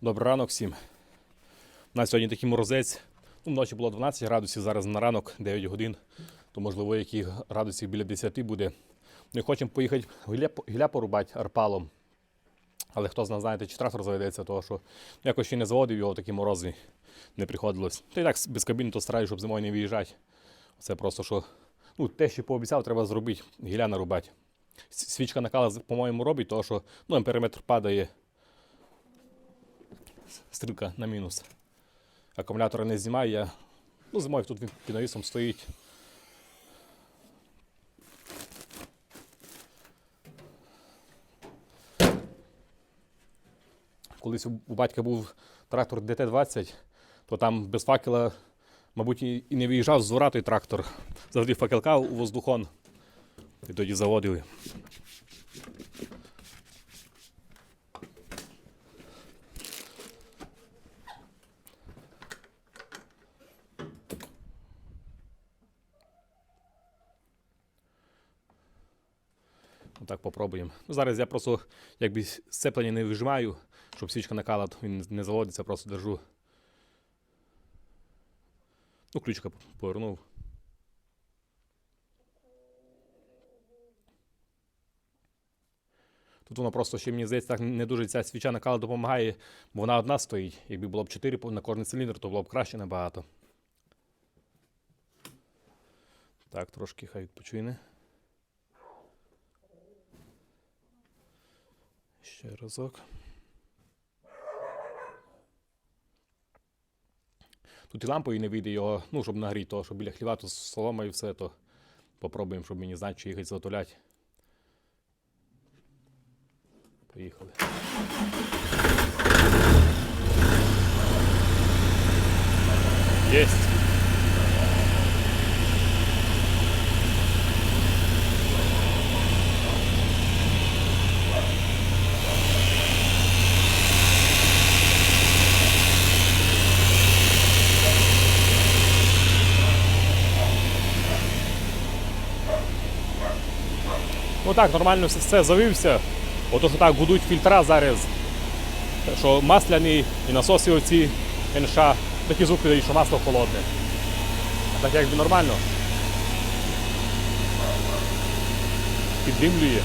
Добрий ранок всім. У нас сьогодні такий морозець. Ну, вночі було 12 градусів, зараз на ранок 9 годин, то можливо яких градусів біля 10 буде. Ми хочемо поїхати гілля, гілля порубати арпалом. Але хто знає, знаєте, чи трактор заведеться, того що якось ще не заводив його такі морози, не приходилось. Та і так без кабіни то стараюсь, щоб зимою не виїжджати. Це просто що. Ну, те, що пообіцяв, треба зробити, гілля нарубати. Свічка накала, по-моєму, робить, тому що ну, ампериметр падає стрілка на мінус. Акумулятора не знімаю, я. Ну, зимою тут він під навісом стоїть. Колись у батька був трактор ДТ-20, то там без факела, мабуть, і не виїжджав з двора той трактор. Завжди факелка у воздухон. І тоді заводили. Так попробуємо. Ну, зараз я просто якби сцеплення не вижимаю, щоб свічка накала, він не заводиться, просто держу. Ну, ключика повернув. Тут воно просто ще мені здається, так не дуже ця свіча накала допомагає, бо вона одна стоїть. Якби було б 4 на кожний циліндр, то було б краще набагато. Так, трошки хай відпочине. Ще разок. Тут і лампою не вийде його, ну, щоб нагріти, того, щоб біля хліва, то солома і все, то попробуємо, щоб мені знати, чи їхати затуляти. Поїхали. Єсть. Ну так, нормально все, все завився. Ото що так гудуть фільтра зараз. Що масляні і насоси оці НШ, такі звуки що масло холодне. А так якби нормально. Піддимлює.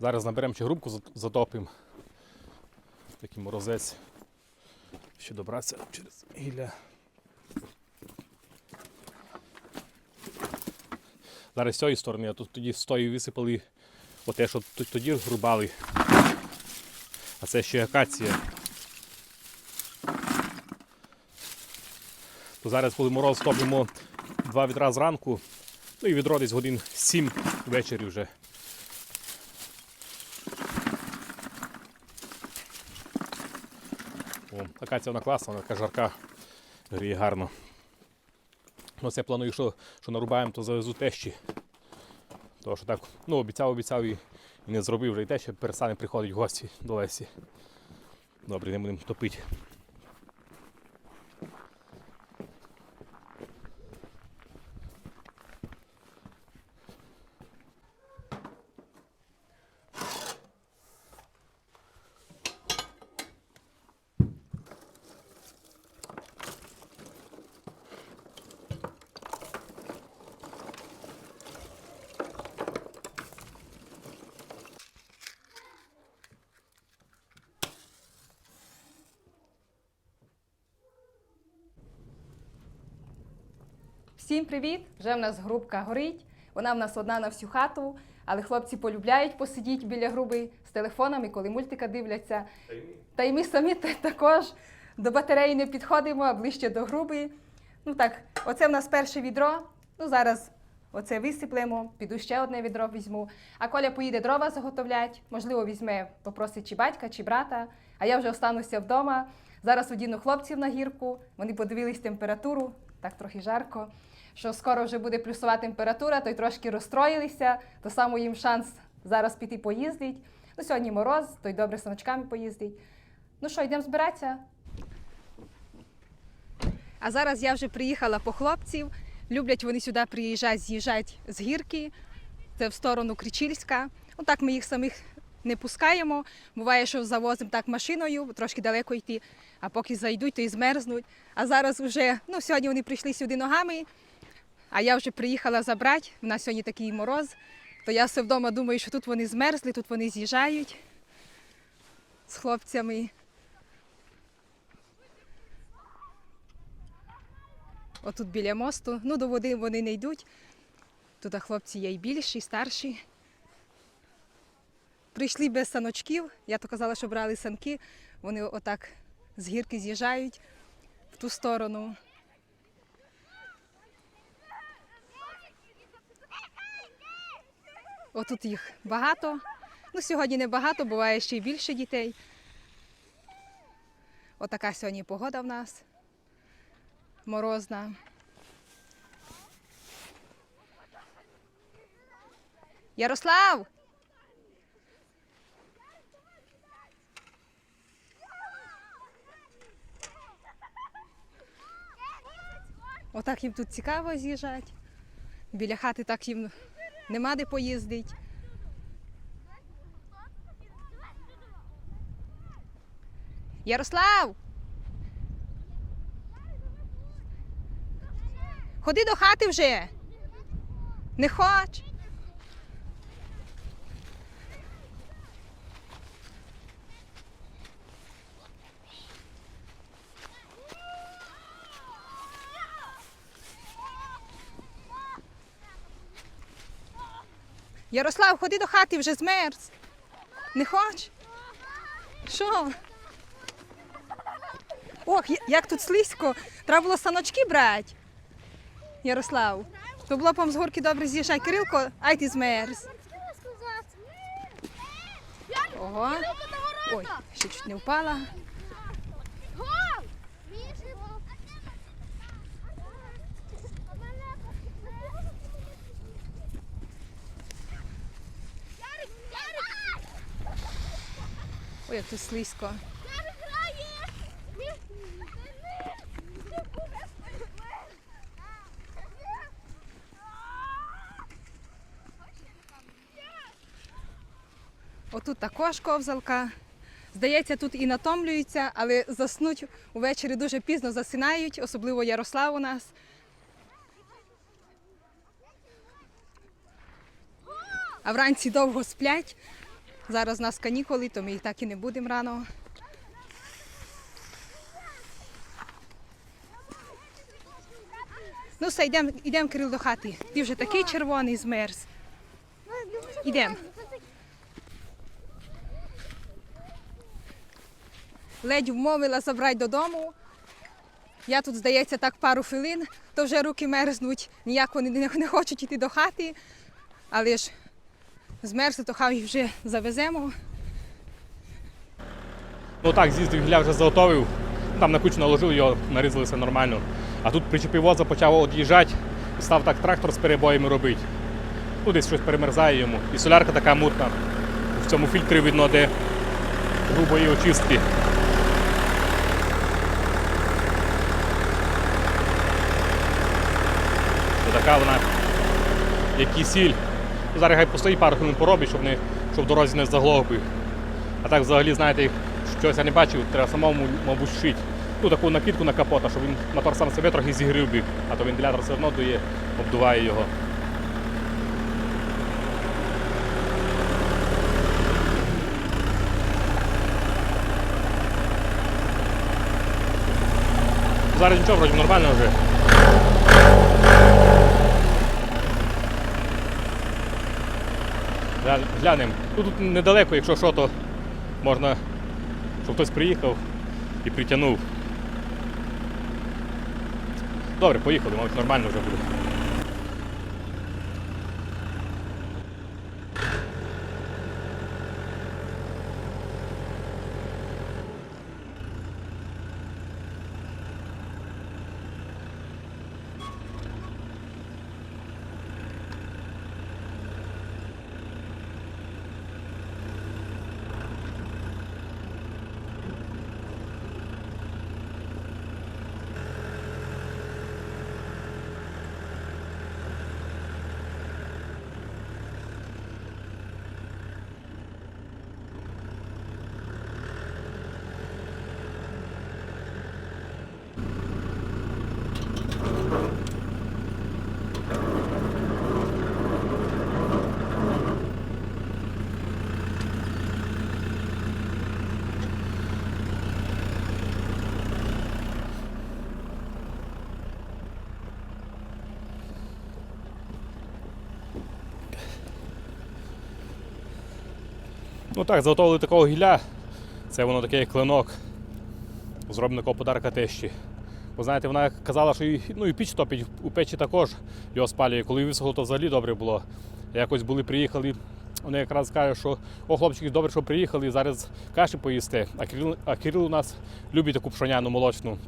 Зараз наберемо ще грубку, затопимо. Такий морозець. Ще добратися через гілля. Зараз з цієї сторони, а тут тоді з тої висипали оте, що тоді рубали. А це ще акація. То зараз, коли мороз топимо два відра зранку, ну і відро десь годин 7 ввечері вже. О, акація вона класна, вона така жарка, гріє гарно. Ну, це планую, що, що нарубаємо, то завезу тещі. Тому що так, ну, обіцяв, обіцяв і, не зробив вже і те, що перестане приходити в гості до Лесі. Добре, не будемо топити. Всім привіт! Вже в нас грубка горить. Вона в нас одна на всю хату, але хлопці полюбляють посидіти біля груби з телефонами, коли мультика дивляться. Та й ми самі також до батареї не підходимо, а ближче до груби. Ну так, оце в нас перше відро. Ну зараз оце висиплемо, піду ще одне відро візьму. А Коля поїде дрова заготовлять, можливо, візьме, попросить чи батька, чи брата. А я вже остануся вдома. Зараз одіну хлопців на гірку. Вони подивились температуру, так трохи жарко. Що скоро вже буде плюсова температура, то й трошки розстроїлися, то само їм шанс зараз піти поїздить. Ну, сьогодні мороз, то й добре саночками поїздить. Ну що, йдемо збиратися? А зараз я вже приїхала по хлопців. Люблять вони сюди приїжджати, з'їжджати з гірки. Це в сторону Кричильська. Ну так ми їх самих не пускаємо. Буває, що завозимо так машиною, трошки далеко йти, а поки зайдуть, то і змерзнуть. А зараз вже, ну сьогодні вони прийшли сюди ногами, а я вже приїхала забрати. У нас сьогодні такий мороз. То я все вдома думаю, що тут вони змерзли, тут вони з'їжджають з хлопцями. Отут біля мосту. Ну, до води вони не йдуть. Тут хлопці є і більші, і старші. Прийшли без саночків. Я то казала, що брали санки. Вони отак з гірки з'їжджають в ту сторону. Отут їх багато. Ну, сьогодні не багато, буває ще й більше дітей. Отака сьогодні погода в нас. Морозна. Ярослав! Отак їм тут цікаво з'їжджати. Біля хати так їм нема де поїздить. Ярослав! Ходи до хати вже. Не хоч. Ярослав, ходи до хати, вже змерз. Не хоч? Що? Ох, як тут слизько. Треба було саночки брати. Ярослав. То було б вам з горки добре з'їжджай. Кирилко, ай ти змерз. Ого. Ой, ще чуть не впала. Як тут слизько. Отут також ковзалка. Здається, тут і натомлюються, але заснуть увечері дуже пізно засинають, особливо Ярослав у нас. А вранці довго сплять. Зараз у нас канікули, то ми і так і не будемо рано. Ну все, йдемо йдем, Кирил, до хати. Ти вже такий червоний змерз. Ідемо. Ледь вмовила забрати додому. Я тут, здається, так пару хвилин, то вже руки мерзнуть, ніяк вони не хочуть йти до хати. Але ж змерзли, то хай їх вже завеземо. Ну так, з'їздив гілля вже заготовив. Там на кучу наложив його, нарізали все нормально. А тут причепив воза, почав від'їжджати став так трактор з перебоями робити. Ну, десь щось перемерзає йому. І солярка така мутна. В цьому фільтрі видно, де грубої очистки. Така вона, як кисіль. Ну, Зараз хай постоїть пару хвилин поробить, щоб, не, щоб дорозі не заглохив. А так взагалі, знаєте, щось я не бачив, треба самому, мабуть, шити. Ну, таку накидку на капота, щоб він мотор сам себе трохи зігрів би, а то вентилятор все одно дує, обдуває його. Зараз нічого, вроді нормально вже. Глянемо. Ну, тут недалеко, якщо що, то можна, щоб хтось приїхав і притягнув. Добре, поїхали, мабуть, нормально вже буде. Ну так, заготовили такого гілля. Це воно таке як клинок. Зроблено такого подарка тещі. Бо знаєте, вона казала, що і, ну, і піч топить, у печі також його спалює. Коли висохло, то взагалі добре було. Якось були, приїхали. Вони якраз кажуть, що о, хлопчики, добре, що приїхали, зараз каші поїсти. А Кирил, а Кирил у нас любить таку пшоняну молочну.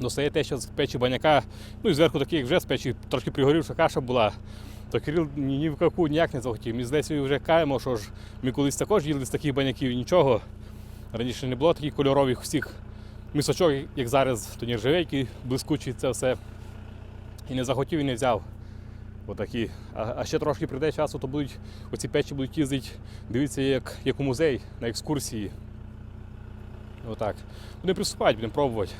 Достає те, що з печі баняка, ну і зверху такий, як вже з печі, трошки пригорівша каша була. То Кирил ні, ні в яку ніяк не захотів. Ми з Лесею вже каємо, що ж ми колись також їли з таких баняків, нічого. Раніше не було таких кольорових всіх мисочок, як зараз, то нержавейки, блискучий це все. І не захотів і не взяв. Отакі. А, а ще трошки прийде часу, то будуть оці печі будуть їздити, дивитися, як, як у музей на екскурсії. Отак. Будемо приступати, будемо пробувати.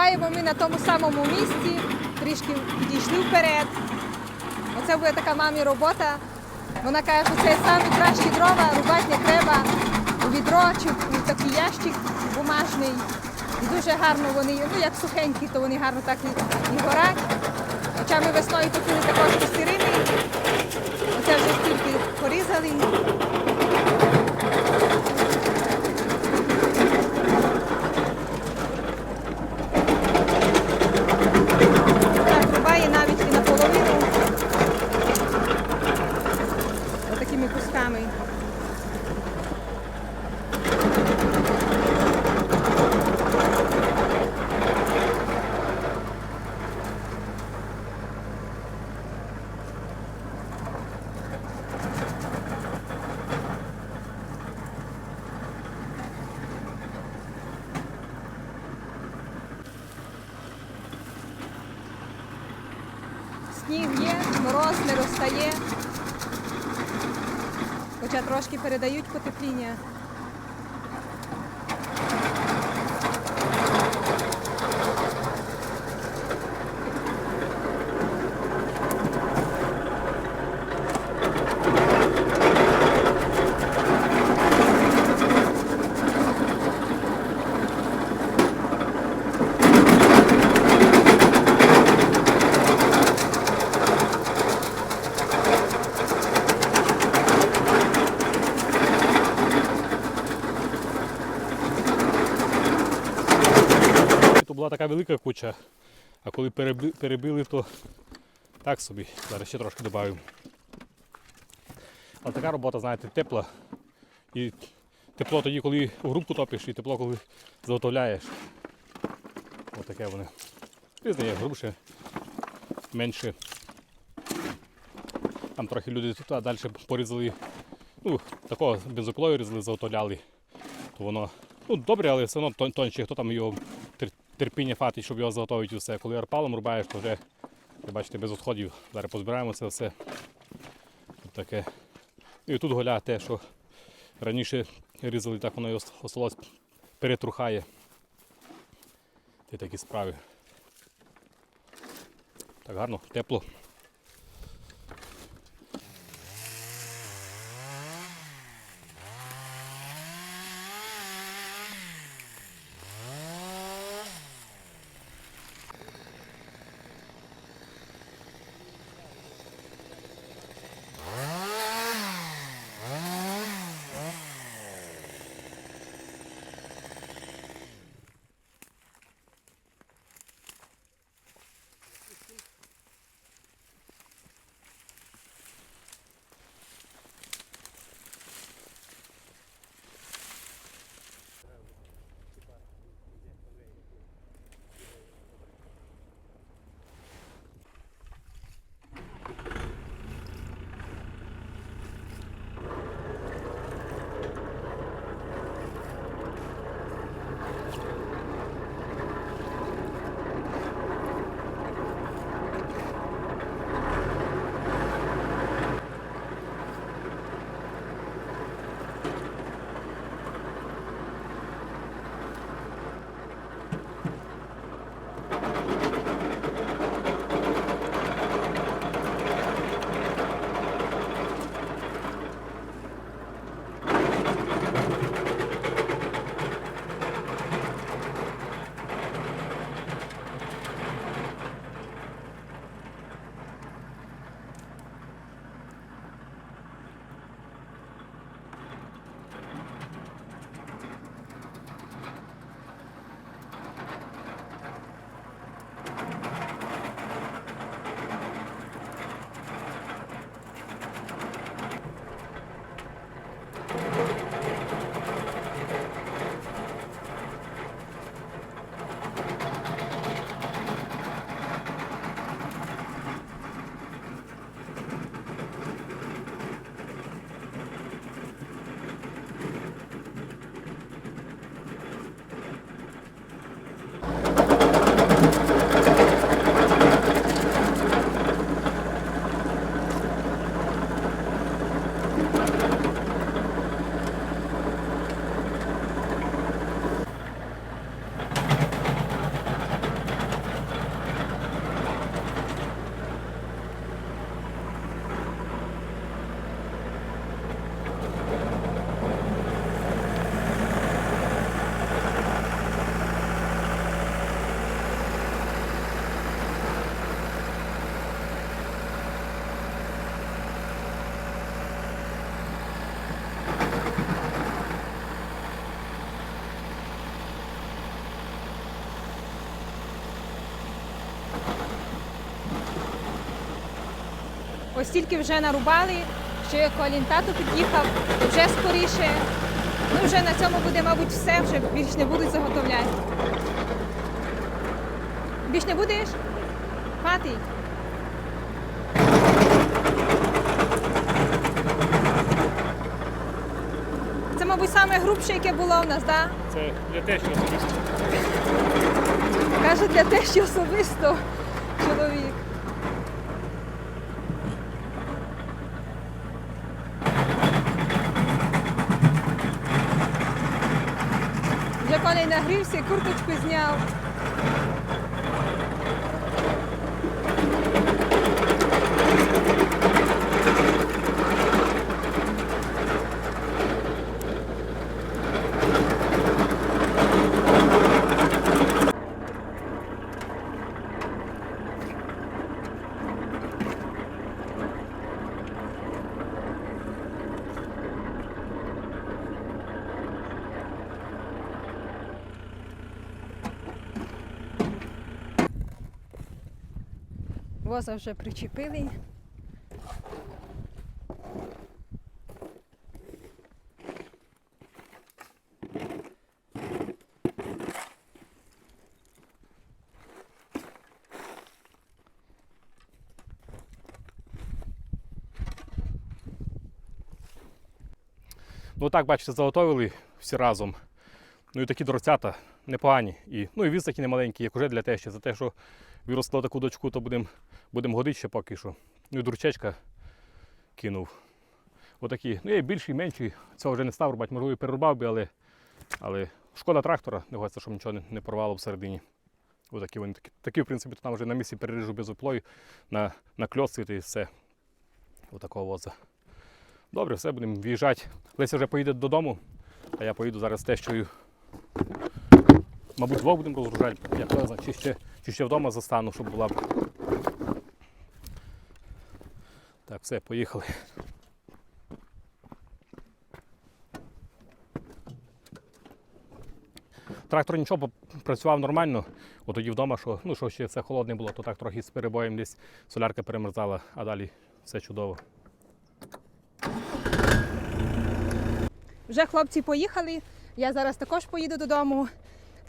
Рубаємо ми на тому самому місці, трішки підійшли вперед. Оце буде така мамі робота. Вона каже, що це самі кращі дрова, рубати не треба у відро чи в такий ящик бумажний. І дуже гарно вони, ну як сухенькі, то вони гарно так і, і горять. Хоча ми весною купили також костерини. Оце вже тільки порізали. me buscar, mãe. Передають потепління. Така велика куча, а коли переби- перебили, то так собі. Зараз ще трошки додаємо. Але така робота, знаєте, тепла. І тепло тоді, коли у грубку топиш, і тепло, коли заготовляєш. Отаке воно. Різне грубше, менше. Там трохи люди тут, а далі порізали. Ну, такого бензопилою різали, заготовляли. То воно ну, добре, але все одно тонче, хто там його терпіння фатить, щоб його заготовити все. Коли арпалом рубаєш, то вже, ви бачите, без відходів. Зараз позбираємо це все. Тут таке. І тут голя те, що раніше різали, так воно і осталось перетрухає. Це такі справи. Так гарно, тепло. Ось тільки вже нарубали, що як Колін тато під'їхав, вже скоріше. Ну вже на цьому буде, мабуть, все, вже більш не будуть заготовляти. Більш не будеш? Хватить. Це, мабуть, саме грубше, яке було в нас, так? Це для те, що особисто. Каже для те, що особисто чоловік. Вже коней нагрівся, і курточку зняв. Воза вже причепили. Ну так, бачите, заготовили всі разом. Ну і такі дороцята непогані. І, ну і віз такий немаленький, як уже для тещі. За те, що виросла таку дочку, то будемо будем годити ще поки що. Ну і дурчечка кинув. Отакі. Ну, є більший, менший. Цього вже не став рубати, можливо, і перерубав би, але, але шкода трактора, не хочеться, щоб нічого не, не порвало всередині. Отакі вони такі, такі, в принципі, то там вже на місці переріжу без оплою, на, на кльоцвіт і все. Отакого воза. Добре, все, будемо в'їжджати. Леся вже поїде додому, а я поїду зараз з тещою. Мабуть, двох будемо розгружати, як не знаю, чи ще, чи ще вдома застану, щоб була. б. Так, все, поїхали. Трактор нічого працював нормально. От тоді вдома, що, ну, що ще це холодне було, то так трохи з перебоєм десь солярка перемерзала, а далі все чудово. Вже хлопці поїхали. Я зараз також поїду додому.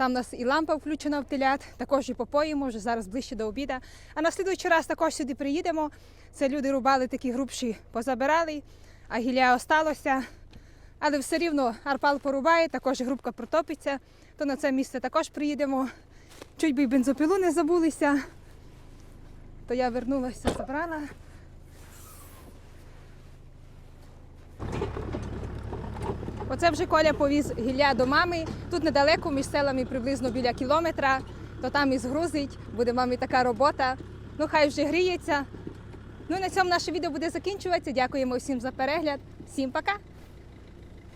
Там у нас і лампа включена в телят, також і попоїмо, вже зараз ближче до обіда. А на слідуючий раз також сюди приїдемо. Це люди рубали такі грубші, позабирали, а гілля осталося. Але все рівно арпал порубає, також грубка протопиться, то на це місце також приїдемо. Чуть би й бензопилу не забулися. То я вернулася, забрала. Оце вже Коля повіз гілля до мами. Тут недалеко, між селами приблизно біля кілометра, то там і згрузить, буде мамі така робота. Ну, хай вже гріється. Ну і на цьому наше відео буде закінчуватися. Дякуємо всім за перегляд. Всім пока!